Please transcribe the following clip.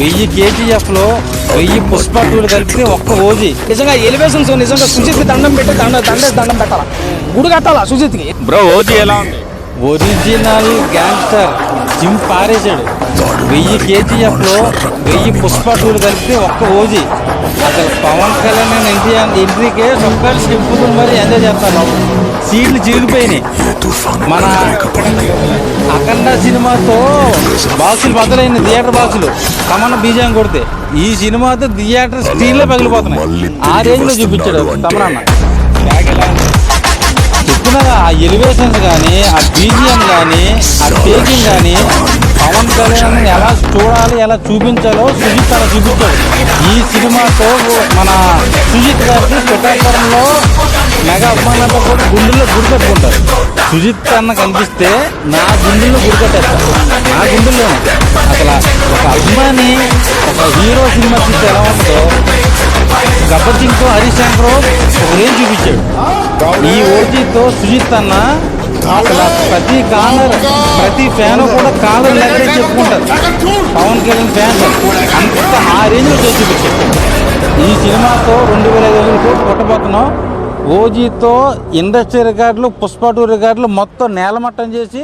వెయ్యి కేజీఎఫ్లో వెయ్యి పుష్ప టూలు కలిపితే ఒక్క ఓజీ నిజంగా ఎలివేషన్స్ నిజంగా సుజిత్కి దండం పెట్టి దండ దండేసి దండం పెట్టాలా? గుడి కట్టాలా సుజిత్కి? బ్రో ఓజీ ఎలా ఉంది? ఒరిజినల్ గ్యాంగ్స్టర్ జిమ్ పారేశాడు. వెయ్యి కేజీఎఫ్లో వెయ్యి పుష్ప టూలు కలిపితే ఒక్క ఓజీ అసలు పవన్ కళ్యాణ్ అండ్ ఎన్టీఆర్ ఎంట్రీకే సొక్కలు చెప్పుకుని మరి ఎంజాయ్ చేస్తాను సీట్లు చిరిగిపోయినాయి మన అఖండ సినిమాతో బాక్సులు బద్దలైన థియేటర్ బాక్సులు. తమన్న బీజం కొడితే. ఈ సినిమాతో థియేటర్ స్క్రీన్లో పగిలిపోతున్నాయి. ఆ రేంజ్లో చూపించాడు తమన్న. చెప్తున్నారా? ఆ ఎలివేషన్స్ కానీ ఆ బీజిఎం కానీ ఆ టేకింగ్ కానీ పవన్ కళ్యాణ్ ఎలా చూడాలి ఎలా చూపించాలో సుజిత్ అలా చూపించాడు. ఈ సినిమాతో మన సుజిత్ గారికి పిఠాపురంలో మెగా అభిమానులతో కూడా గుండెల్లో గుడి కట్టుకుంటారు. సుజిత్ అన్న కనిపిస్తే నా గుండెల్లో గుడి కట్టేస్తారు. నా గుండెల్లోనే. అసలు ఒక అభిమాని ఒక హీరో సినిమా చూస్తే ఎలా ఉంటుందో గబ్బర్ సింగ్తో హరీష్ శంకర్ ఒక రేంజ్ చూపించాడు. ఈ ఓటీతో సుజిత్ అన్న అసలు ప్రతి కాలర్ ప్రతి ఫ్యాన్ కూడా కాలర్ లెక్కడే చెప్పుకుంటారు. పవన్ కళ్యాణ్ ఫ్యాన్స్ అంత ఆ రేంజ్ చేసి ఈ సినిమాతో రెండు వేల ఐదు వందల కోట్లు కొట్టబోతున్నాం. ఓజీతో ఇండస్ట్రీ రికార్డులు పుష్ప టూ రికార్డులు మొత్తం నేలమట్టం చేసి